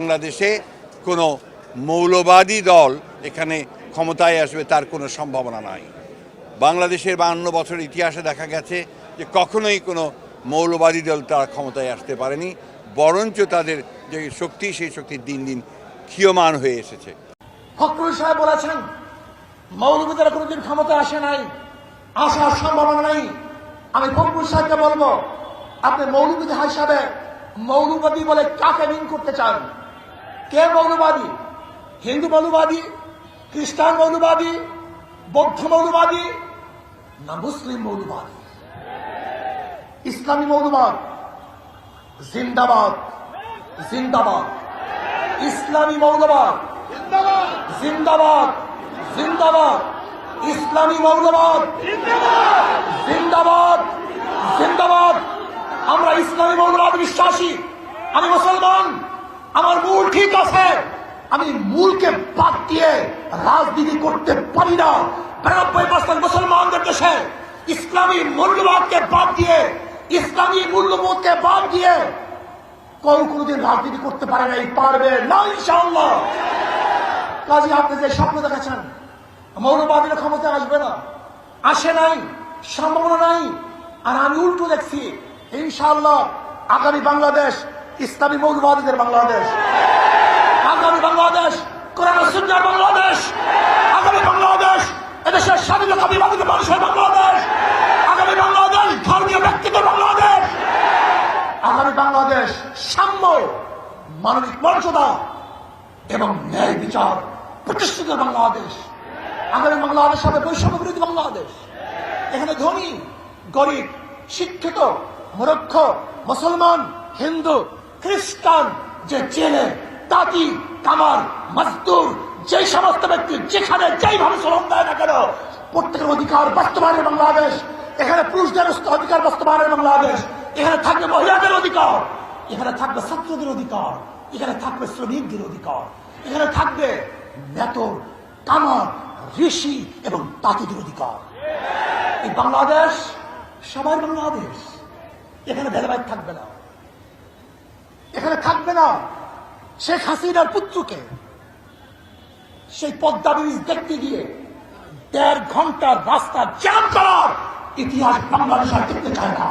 বাংলাদেশে কোনো মৌলবাদী দল এখানে ক্ষমতায় আসবে তার কোনো সম্ভাবনা নাই। বাংলাদেশের বাহান্ন বছরের ইতিহাসে দেখা গেছে যে কখনোই কোনো মৌলবাদী দল তারা ক্ষমতায় আসতে পারেনি, বরঞ্চ তাদের যে শক্তি, সেই শক্তি দিন দিন ক্ষীয়মান হয়ে এসেছে। ফখরুল সাহেব বলেছেন, মৌলবাদীরা কোনোদিন ক্ষমতা আসে নাই, আসার সম্ভাবনা নেই। আমি ফখরুল সাহেবকে বলব, আপনি মৌলবাদী হিসাবে মৌলবাদী বলে কাকে করতে চান? কে মৌলবাদী? হিন্দু মৌলবাদী? খ্রিস্টান মৌলবাদী? বৌদ্ধ মৌলবাদী? না, মুসলিম মৌলবাদী। ইসলামী মৌলবাদ? জিন্দাবাদ। জিন্দাবাদ। ইসলামী মৌলবাদ? জিন্দাবাদ। জিন্দাবাদ। ইসলামী মৌলবাদ? জিন্দাবাদ। জিন্দাবাদ। আমরা ইসলামী মৌলবাদ বিশ্বাসী। আমি মুসলমান। আমার মূল ঠিক আছে। আমি মূলকে বাদ দিয়ে রাজনীতি করতে পারি না। বিরানব্বই পার্সেন্ট মুসলমানদের দেশে ইসলামী মূল্যবাদকে বাদ দিয়ে, ইসলামী মূল্যবোধকে বাদ দিয়ে কেউ কোনোদিন রাজনীতি করতে পারে নাই, পারবে না, ইনশাআল্লাহ। কাজে আপনি যে স্বপ্ন দেখাচ্ছেন মৌলবাদীরা ক্ষমতা আসবে না। আসে নাই, সম্ভাবনা নাই। আর আমি উল্টো দেখছি, ইনশাআল্লাহ আগামী বাংলাদেশ ইসলামী মৌলবাদীদের বাংলাদেশ, আগামী বাংলাদেশ, কোরআন বাংলাদেশ, আগামী বাংলাদেশ, এদেশের স্বাধীনতা বিভাগিত মানুষের বাংলাদেশ, আগামী বাংলাদেশ, ধর্মীয় ব্যক্তিত্বের বাংলাদেশ, আগামী বাংলাদেশ, সাম্য, মানবিক মর্যাদা এবং ন্যায় বিচার প্রতিষ্ঠিত বাংলাদেশ, আগামী বাংলাদেশ হবে বৈষম্য বিরোধী বাংলাদেশ। এখানে ধনী, গরিব, শিক্ষিত মুরক্ষ মুসলমান, হিন্দু খ্রিস্টান যে জেলে তাঁতি, কামার মজদুর যে সমস্ত ব্যক্তি যেখানে যেইভাবে শ্রম দেয় না কেন, প্রত্যেকের অধিকার বাস্তবায়নের বাংলাদেশ, এখানে পুরুষদের অধিকার বাস্তবায়নের বাংলাদেশ, এখানে থাকবে মহিলাদের অধিকার, এখানে থাকবে ছাত্রদের অধিকার, এখানে থাকবে শ্রমিকদের অধিকার, এখানে থাকবে মেতর কামার, ঋষি এবং তাঁতিদের অধিকার। এই বাংলাদেশ সবার বাংলাদেশ, এখানে ভেদাভেদ থাকবে না। এখানে থাকবে না শেখ হাসিনার পুত্রকে। সেই পদ্মা ব্রিজ দেখতে গিয়ে দেড় ঘণ্টার রাস্তা জ্যাম করার ইতিহাস বাংলাদেশ দেখতে চায় না।